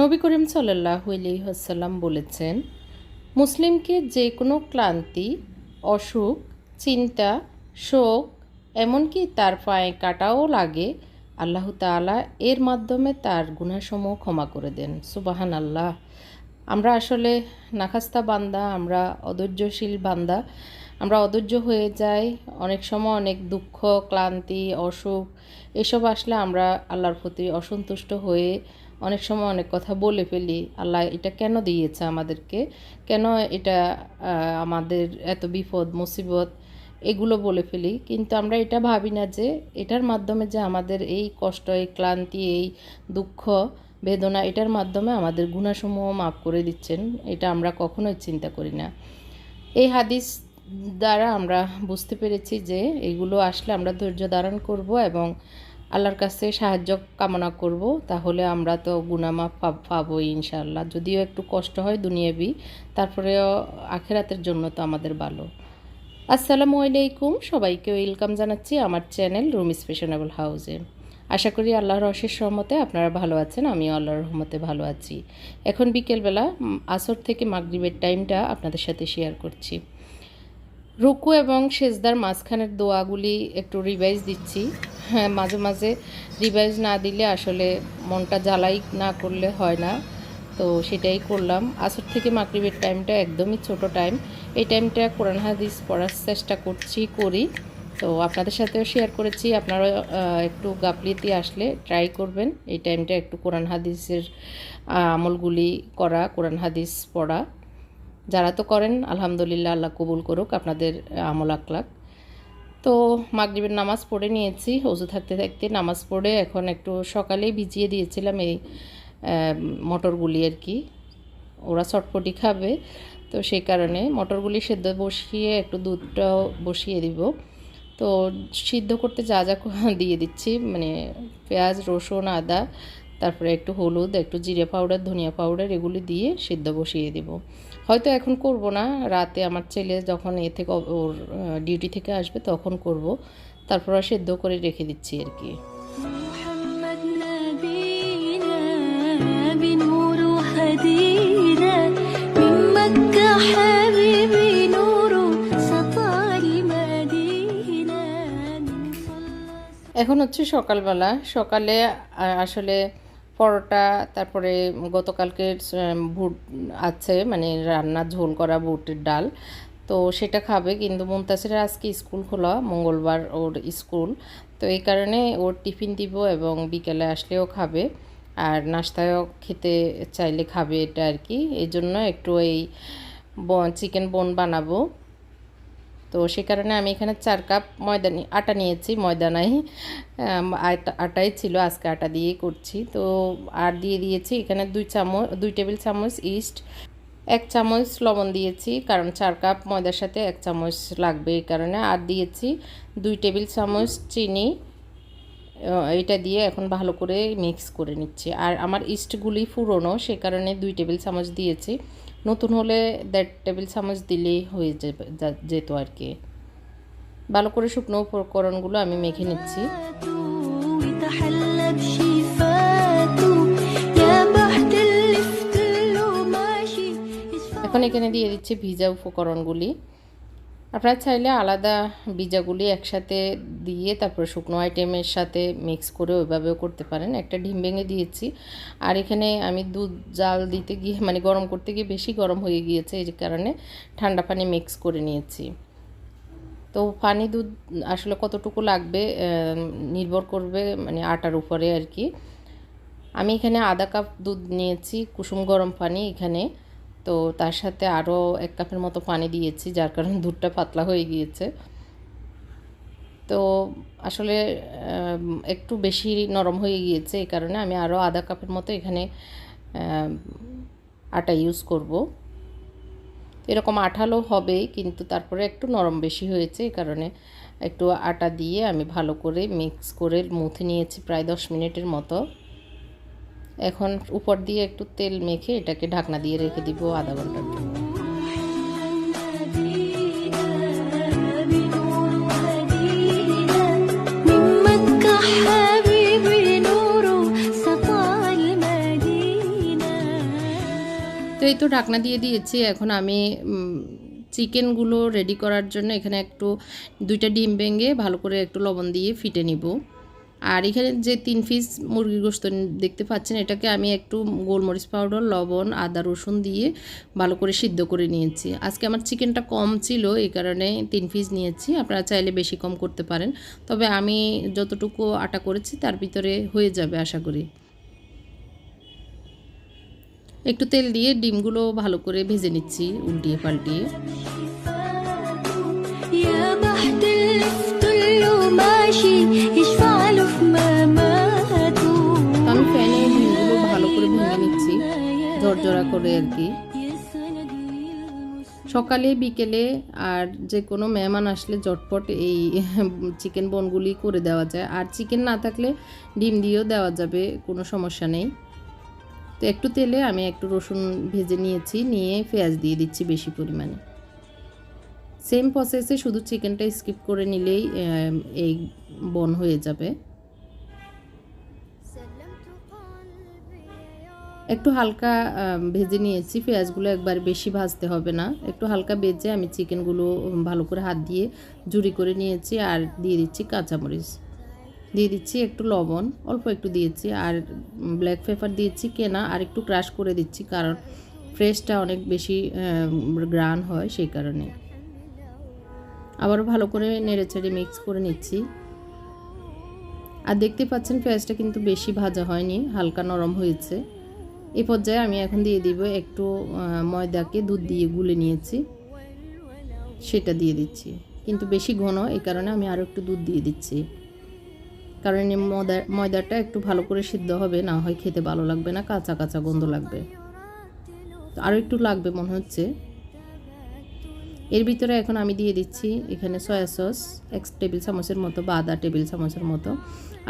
নবী করিম সাল্লাহ আলহিহাসাল্লাম বলেছেন, মুসলিমকে যে কোনো ক্লান্তি, অসুখ, চিন্তা, শোক, এমনকি তার পায়ে কাটাও লাগে, আল্লাহ তাআলা এর মাধ্যমে তার গুনাসমূহ ক্ষমা করে দেন। সুবাহান আল্লাহ আমরা আসলে নাখাস্তা বান্দা, আমরা অধৈর্যশীল বান্দা, আমরা অধৈর্য হয়ে যাই, অনেক সময় অনেক দুঃখ, ক্লান্তি, অসুখ, এসব আসলে আমরা আল্লাহর প্রতি অসন্তুষ্ট হয়ে অনেক সময় অনেক কথা বলে ফেলি, আল্লাহ এটা কেন দিয়েছে আমাদেরকে? কেন এটা আমাদের এত বিপদ, মুসিবত, এগুলো বলে ফেলি। কিন্তু আমরা এটা ভাবি না যে এটার মাধ্যমে যে আমাদের এই কষ্ট, এই ক্লান্তি, এই দুঃখ, বেদনা, এটার মাধ্যমে আমাদের গুণাসমূহ মাফ করে দিচ্ছেন, এটা আমরা কখনোই চিন্তা করি না। এই হাদিস দ্বারা আমরা বুঝতে পেরেছি যে এগুলো আসলে আমরা ধৈর্য ধারণ করব এবং আল্লাহর কাছে সাহায্য কামনা করব, তাহলে আমরা তো গুনামাফ পাবো ইনশাল্লাহ যদিও একটু কষ্ট হয় দুনিয়াবি, তারপরেও আখেরাতের জন্য তো আমাদের ভালো। আসসালামু আলাইকুম, সবাইকে ওয়েলকাম জানাচ্ছি আমার চ্যানেল রুমিস ফ্যাশনেবল হাউসে। আশা করি আল্লাহর অশেষ রহমতে আপনারা ভালো আছেন, আমিও আল্লাহর রহমতে ভালো আছি। এখন বিকেলবেলা আসর থেকে মাগরিবের টাইমটা আপনাদের সাথে শেয়ার করছি। রুকু এবং সেজদার মাঝখানের দোয়াগুলি একটু রিভাইজ দিচ্ছি। হ্যাঁ মাঝে মাঝে রিভাইজ না দিলে আসলে মনটা জ্বালাই না করলে হয় না। তো সেটাই করলাম। আসর থেকে মাগরিবের টাইমটা একদমই ছোট টাইম এই টাইমটা কোরআন হাদিস পড়ার চেষ্টা করছি, করি। তো আপনাদের সাথেও শেয়ার করেছি। আপনারা একটু গাফলিতে আসলে ট্রাই করবেন। এই টাইমটা একটু কোরআন হাদিসের আমলগুলি করা, কোরআন হাদিস পড়া। যারা তো করেন, আলহামদুলিল্লাহ, আল্লাহ কবুল করুক। আপনাদের আমল আকলাক তো মাগরিবের নামাজ পড়ে নিয়েছি, অজু থাকতে থাকতে নামাজ পড়ে এখন একটু সকালেই ভিজিয়ে দিয়েছিলাম এই মটরগুলি আর কি। ওরা চটপটি খাবে, তো সেই কারণে মটরগুলি সেদ্ধ বসিয়ে একটু দুধটাও বসিয়ে দিব। তো সিদ্ধ করতে যা যা দিয়ে দিচ্ছি মানে পেঁয়াজ, রসুন, আদা, তারপরে একটু হলুদ, একটু জিরে পাউডার, ধনিয়া পাউডার এগুলি দিয়ে সিদ্ধ বসিয়ে দেব। হয়তো এখন করব না। রাতে আমার ছেলে যখন এ থেকে ওর ডিউটি থেকে আসবে তখন করব। তারপর সেদ্ধ করে রেখে দিচ্ছি আর কি। এখন হচ্ছে সকালবেলা। সকালে আসলে পরোটা, তারপরে গতকালকের ভুট আছে মানে রান্না ঝোল করা বুটের ডাল। তো সেটা খাবে, কিন্তু মুমতাসিরের আজকে স্কুল খোলা, মঙ্গলবার ওর স্কুল। তো এই কারণে ওর টিফিন দিব এবং বিকেলে আসলেও খাবে। আর নাস্তায়ও খেতে চাইলে খাবে এটা আর কি। এই জন্য একটু এই চিকেন বোন বানাবো। তো সে কারণে আমি এখানে চার কাপ ময়দা আটা নিয়েছি, ময়দা নাই। আটাই ছিল, আজকে আটা দিয়েই করছি। তো আর দিয়ে দিয়েছি এখানে দুই চামচ, দুই টেবিল চামচ ইস্ট, এক চামচ লবণ দিয়েছি, কারণ চার কাপ ময়দার সাথে এক চামচ লাগবে এই কারণে। আর দিয়েছি দুই টেবিল চামচ চিনি। এটা দিয়ে এখন ভালো করে মিক্স করে নিচ্ছি। আর আমার ইস্টগুলি ফুরোনো, সে কারণে দুই টেবিল চামচ দিয়েছি। নতুন হলে দেড় টেবিল চামচ দিলেই হয়ে যেত আর কি। ভালো করে শুকনো উপকরণগুলো আমি মেখে নিচ্ছি। এখন এখানে দিয়ে দিচ্ছি ভিজা উপকরণগুলি। আপনারা চাইলে আলাদা বীজাগুলি একসাথে দিয়ে তারপর শুকনো আইটেমের সাথে মিক্স করে ওইভাবেও করতে পারেন। একটা ডিম ভেঙে দিয়েছি। আর এখানে আমি দুধ, জাল দিতে গিয়ে মানে গরম করতে গিয়ে বেশি গরম হয়ে গিয়েছে, এই কারণে ঠান্ডা পানি মিক্স করে নিয়েছি। তো পানি দুধ আসলে কতটুকু লাগবে নির্ভর করবে মানে আটার উপরে আর কি। আমি এখানে আধা কাপ দুধ নিয়েছি, কুসুম গরম পানি এখানে। তো তার সাথে আরও এক কাপের মতো পানি দিয়েছি, যার কারণে দুধটা পাতলা হয়ে গিয়েছে। তো আসলে একটু বেশি নরম হয়ে গিয়েছে এই কারণে আমি আরও আধা কাপের মতো এখানে আটা ইউজ করব। এরকম আঠালো হবে কিন্তু তারপরে একটু নরম বেশি হয়েছে এই কারণে একটু আটা দিয়ে আমি ভালো করে মিক্স করে মুথে নিয়েছি প্রায় দশ মিনিটের মতো। এখন উপর দিয়ে একটু তেল মেখে এটাকে ঢাকনা দিয়ে রেখে দিব আধা ঘণ্টার জন্য। এই তো ঢাকনা দিয়ে দিয়েছি। এখন আমি চিকেনগুলো রেডি করার জন্য এখানে একটু দুইটা ডিম ভেঙে ভালো করে একটু লবণ দিয়ে ফিটে নিব। আর এখানে যে তিন পিস মুরগির গোস্ত দেখতে পাচ্ছেন এটাকে আমি একটু গোলমরিচ পাউডার লবণ আদা রসুন দিয়ে ভালো করে সিদ্ধ করে নিয়েছি আজকে আমার চিকেনটা কম ছিল এই কারণে তিন পিস নিয়েছি আপনারা চাইলে বেশি কম করতে পারেন তবে আমি যতটুকু আটা করেছি তার ভিতরে হয়ে যাবে আশা করি একটু তেল দিয়ে ডিমগুলো ভালো করে ভেজে নিচ্ছি উল্টিয়ে পাল্টিয়ে يا ما احتلفت له ماشي করে আর কি। সকালে, বিকেলে আর যে কোনো মেহমান আসলে জটপট এই চিকেন বনগুলি করে দেওয়া যায়। আর চিকেন না থাকলে ডিম দিয়েও দেওয়া যাবে, কোনো সমস্যা নেই। তো একটু তেলে আমি একটু রসুন ভেজে নিয়েছি, নিয়ে পেঁয়াজ দিয়ে দিচ্ছি বেশি পরিমাণে। সেম প্রসেসে শুধু চিকেনটা স্কিপ করে নিলেই এই বন হয়ে যাবে। একটু হালকা ভেজে নিয়েছি। পেঁয়াজগুলো একবার বেশি ভাজতে হবে না। একটু হালকা ভেজে আমি চিকেনগুলো ভালো করে হাত দিয়ে জুড়ি করে নিয়েছি আর দিয়ে দিচ্ছি কাঁচামরিচ। দিয়ে দিচ্ছি একটু লবণ, অল্প একটু দিয়েছি আর ব্ল্যাক পেপার দিয়েছি কেনা আর একটু ক্রাশ করে দিচ্ছি কারণ ফ্রেশটা অনেক বেশি গ্রান হয় সেই কারণে। আবারও ভালো করে নেড়ে চেড়ে মিক্স করে নিচ্ছি। আর দেখতে পাচ্ছেন পেঁয়াজটা কিন্তু বেশি ভাজা হয়নি, হালকা নরম হয়েছে। এই পর্যায়ে আমি এখন দিয়ে দিব একটু ময়দাকে দুধ দিয়ে গুলে নিয়েছি। সেটা দিয়ে দিচ্ছি। কিন্তু বেশি ঘন, এই কারণে আমি আরও একটু দুধ দিয়ে দিচ্ছি। কারণ এই ময়দা, ময়দাটা একটু ভালো করে সিদ্ধ হবে, না হয় খেতে ভালো লাগবে না, কাঁচা কাঁচা গন্ধ লাগবে। আরও একটু লাগবে মনে হচ্ছে। এর ভিতরে এখন আমি দিয়ে দিচ্ছি এখানে সয়া সস, এক টেবিল চামচের মতো, বা আদা টেবিল চামচের মতো।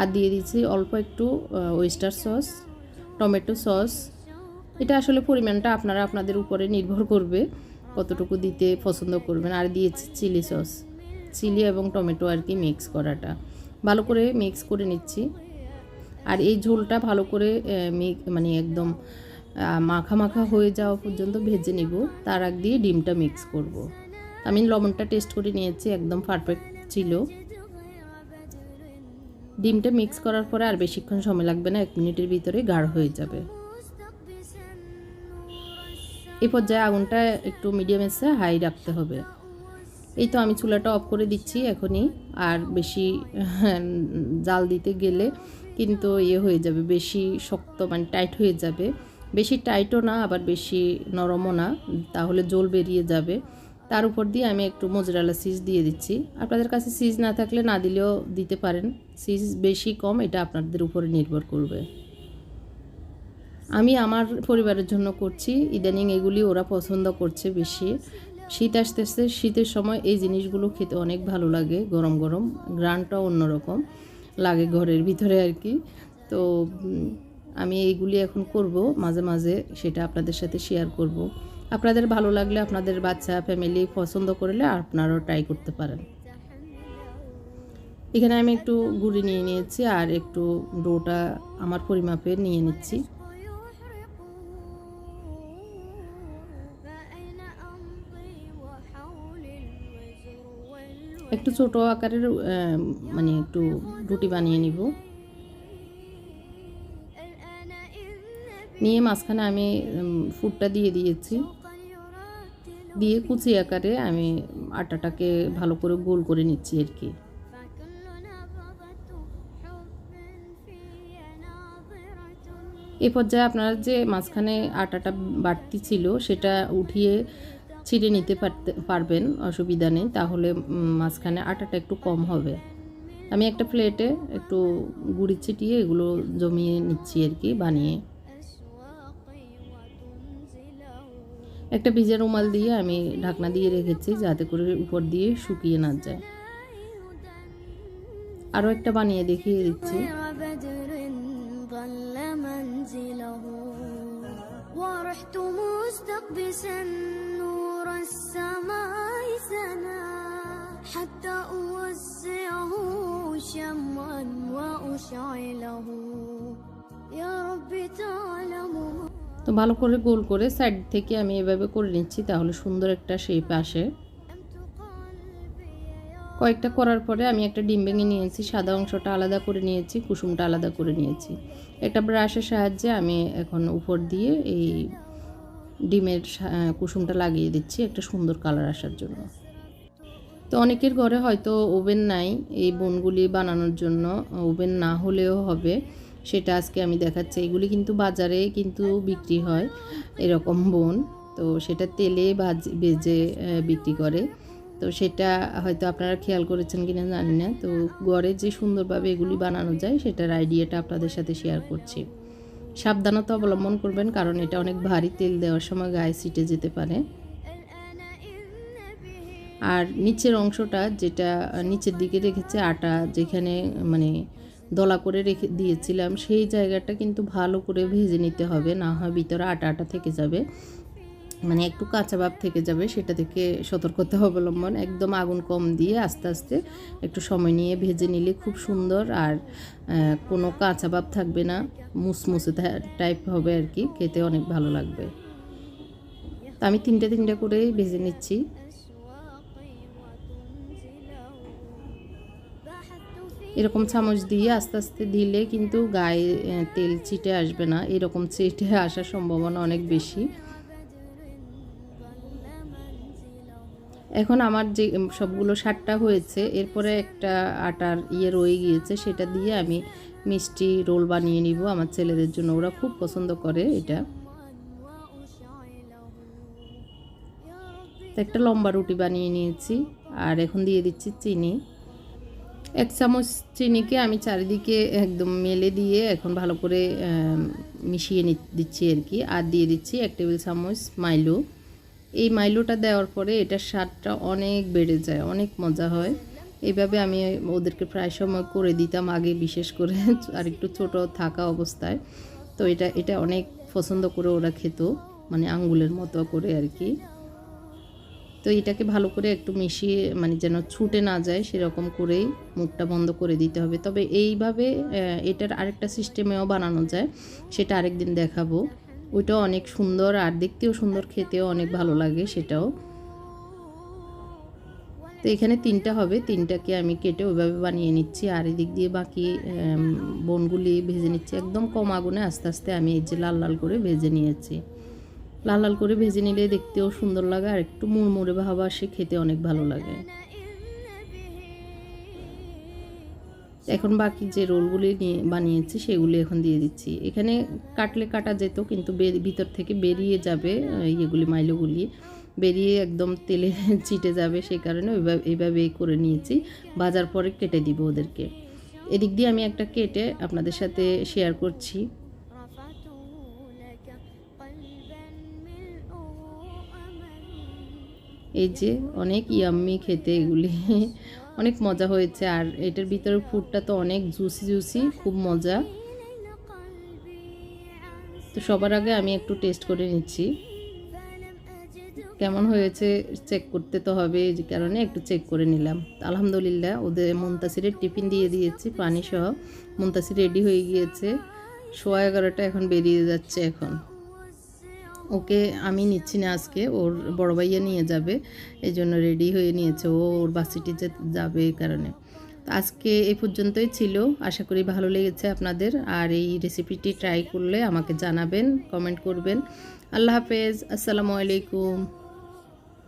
আর দিয়ে দিচ্ছি অল্প একটু ওয়েস্টার সস, টমেটো সস এটা আসলে পরিমাণটা আপনারা আপনাদের উপরে নির্ভর করবে কতটুকু দিতে পছন্দ করবেন। আর দিয়েছি চিলি সস। চিলি এবং টমেটো আর কি মিক্স করাটা। ভালো করে মিক্স করে নিচ্ছি। আর এই ঝোলটা ভালো করে মানে একদম মাখা মাখা হয়ে যাওয়া পর্যন্ত ভেজে নিব। তার আগ দিয়ে ডিমটা মিক্স করব। আমি লবণটা টেস্ট করে নিয়েছি, একদম পারফেক্ট ছিল। ডিমটা মিক্স করার পরে আর বেশিক্ষণ সময় লাগবে না, এক মিনিটের ভিতরে গাঢ় হয়ে যাবে। এই পর্যায়ে আগুনটা একটু মিডিয়াম এসে হাই রাখতে হবে। এই তো আমি চুলাটা অফ করে দিচ্ছি এখনই, আর বেশি, জাল দিতে গেলে কিন্তু ইয়ে হয়ে যাবে, বেশি শক্ত মানে টাইট হয়ে যাবে। বেশি টাইটও না, আবার বেশি নরমও না, তাহলে জল বেরিয়ে যাবে। তার উপর দিয়ে আমি একটু মোজরালা সিজ দিয়ে দিচ্ছি। আপনাদের কাছে সিজ না থাকলে না দিলেও দিতে পারেন। সিজ বেশি কম, এটা আপনাদের উপরে নির্ভর করবে। আমি আমার পরিবারের জন্য করছি। ইদানিং এগুলি ওরা পছন্দ করছে বেশি। শীত আসতেছে, শীতের সময় এই জিনিসগুলো খেতে অনেক ভালো লাগে, গরম গরম। গ্রানটাও অন্যরকম, লাগে ঘরের ভিতরে আর কি। তো আমি এইগুলি এখন করব, মাঝে মাঝে সেটা আপনাদের সাথে শেয়ার করব। আপনাদের ভালো লাগলে আপনাদের বাচ্চা ফ্যামিলি পছন্দ করলে আপনারাও ট্রাই করতে পারেন। এখানে আমি একটু গুড়ি নিয়ে নিয়েছি আর একটু ডোটা আমার পরিমাপে নিয়ে নিচ্ছি। একটু ছোট আকারের মানে একটু রুটি বানিয়ে নিব। নিয়ে মাঝখানে আমি ফুটটা দিয়ে দিয়েছি। দিয়ে কুচি আকারে আমি আটাটাকে ভালো করে গোল করে নিচ্ছি আর কি। এ পর্যায়ে আপনার যে মাঝখানে আটাটা বাড়তি ছিল সেটা উঠিয়ে ছিঁড়ে নিতে পারতে পারবেন অসুবিধা নেই তাহলে উম, মাঝখানে আটাটা একটু কম হবে আমি একটা প্লেটে একটু গুড়ি ছিটিয়ে এগুলো জমিয়ে নিচ্ছি আর কি বানিয়ে أشواقي وتنزله একটা ভিজা রুমাল দিয়ে আমি ঢাকনা দিয়ে রেখেছি যাতে করে উপর দিয়ে শুকিয়ে না যায় আরও একটা বানিয়ে দেখিয়ে দিচ্ছি غير بدر ظل منزله ورحت مستقبسا نور السماء سنا حتى أوسعه شمعا وأشعله يا رب تعلم তো ভালো করে গোল করে সাইড থেকে আমি এভাবে করে নিচ্ছি তাহলে সুন্দর একটা শেপ আসে কয়েকটা করার পরে আমি একটা ডিম ভেঙে নিয়েছি সাদা অংশটা আলাদা করে নিয়েছি কুসুমটা আলাদা করে নিয়েছি একটা ব্রাশের সাহায্যে আমি এখন উপর দিয়ে এই ডিমের কুসুমটা লাগিয়ে দিচ্ছি, একটা সুন্দর কালার আসার জন্য। তো অনেকের ঘরে হয়তো ওভেন নাই, এই বোনগুলি বানানোর জন্য ওভেন না হলেও হবে, সেটা আজকে আমি দেখাচ্ছি। এগুলি কিন্তু বাজারে কিন্তু বিক্রি হয়, এরকম বোন। তো সেটা তেলে ভাজ, ভেজে বিক্রি করে। তো সেটা হয়তো আপনারা খেয়াল করেছেন কি না জানি না। তো ঘরে যে সুন্দরভাবে এগুলি বানানো যায়, সেটার আইডিয়াটা আপনাদের সাথে শেয়ার করছি। সাবধানতা অবলম্বন করবেন, কারণ এটা অনেক ভারী তেল দেওয়ার সময় গায়ে সিটে যেতে পারে। আর নিচের অংশটা যেটা, নিচের দিকে রেখেছে আটা, যেখানে মানে দলা করে রেখে দিয়েছিলাম, সেই জায়গাটা কিন্তু ভালো করে ভেজে নিতে হবে, না হয় ভিতরে আটা আটা থেকে যাবে। মানে একটু কাঁচা ভাব থেকে যাবে, সেটা থেকে সতর্কতা অবলম্বন, একদম আগুন কম দিয়ে আস্তে আস্তে একটু সময় নিয়ে ভেজে নিলে খুব সুন্দর আর কোনো কাঁচা ভাব থাকবে না, মুসমুসে টাইপ হবে আর কি, খেতে অনেক ভালো লাগবে। তো আমি তিনটে তিনটে করেই ভেজে নিচ্ছি। এরকম চামচ দিয়ে আস্তে আস্তে দিলে কিন্তু গায়ে তেল ছিটে আসবে না, এরকম ছিটে আসার সম্ভাবনা অনেক বেশি। এখন আমার যে সবগুলো সারটা হয়েছে, এরপরে একটা আটার ইয়ে রয়ে গিয়েছে, সেটা দিয়ে আমি মিষ্টি রোল বানিয়ে নিব আমার ছেলেদের জন্য। ওরা খুব পছন্দ করে এটা। একটা লম্বা রুটি বানিয়ে নিয়েছি, আর এখন দিয়ে দিচ্ছি চিনি। এক চামচ চিনিকে আমি চারিদিকে একদম মেলে দিয়ে এখন ভালো করে মিশিয়ে নি, দিচ্ছি আর কি। আর দিয়ে দিচ্ছি এক টেবিল চামচ মাইলো। এই মাইলোটা দেওয়ার পরে এটার স্বাদটা অনেক বেড়ে যায়, অনেক মজা হয়। এইভাবে আমি ওদেরকে প্রায় সময় করে দিতাম, আগে বিশেষ করে আর একটু ছোট থাকা অবস্থায়। তো এটা এটা অনেক পছন্দ করে ওরা খেত মানে আঙ্গুলের মতো করে আর কি। তো এটাকে ভালো করে একটু মিশিয়ে মানে যেন ছুটে না যায়, সেরকম করেই মুখটা বন্ধ করে দিতে হবে। তবে এইভাবে এটার আরেকটা সিস্টেমেও বানানো যায়, সেটা আরেকদিন দেখাবো। ওইটাও অনেক সুন্দর আর দেখতেও সুন্দর, খেতেও অনেক ভালো লাগে সেটাও। তো এখানে তিনটা হবে, তিনটাকে আমি কেটে ওইভাবে বানিয়ে নিচ্ছি আর এদিক দিয়ে বাকি বনগুলি ভেজে নিচ্ছি। একদম কম আগুনে আস্তে আস্তে আমি এই যে লাল লাল করে ভেজে নিয়েছি। লাল লাল করে ভেজে নিলে দেখতেও সুন্দর লাগে আর একটু মুড়মুড়ে ভাব আসে, খেতে অনেক ভালো লাগে। এখন বাকি যে রোলগুলি নিয়ে বানিয়েছি সেগুলি এখন দিয়ে দিচ্ছি। এখানে কাটলে কাটা যেত, কিন্তু ভিতর থেকে বেরিয়ে যাবে ইয়েগুলি, মাইলোগুলি, বেরিয়ে একদম তেলে চিটে যাবে সেই কারণে এইভাবেই করে নিয়েছি। বাজার পরে কেটে দিব ওদেরকে। এদিক দিয়ে আমি একটা কেটে আপনাদের সাথে শেয়ার করছি। এই যে অনেক ইয়াম্মি খেতে এগুলি। অনেক মজা হয়েছে আর এটার ভিতরে ফুডটা তো অনেক জুসি জুসি খুব মজা। তো সবার আগে আমি একটু টেস্ট করে নিচ্ছি। কেমন হয়েছে চেক করতে তো হবে যে কারণে একটু চেক করে নিলাম। আলহামদুলিল্লাহ, ওদের মুন্তাসিরের টিফিন দিয়ে দিয়েছি পানি সহ মুন্তাসির রেডি হয়ে গিয়েছে। সোয়া এগারোটা এখন বেরিয়ে যাচ্ছে এখন। ওকে আমি নিচ্ছি না আজকে, ওর বড় ভাইয়া নিয়ে যাবে, এই জন্য রেডি হয়ে নিয়েছে, ও ওর বাসিটি যাবে এই কারণে। আজকে এ পর্যন্তই ছিল, আশা করি ভালো লেগেছে আপনাদের, আর এই রেসিপিটি ট্রাই করলে আমাকে জানাবেন কমেন্ট করবেন। আল্লাহ হাফেজ, আসসালামু আলাইকুম।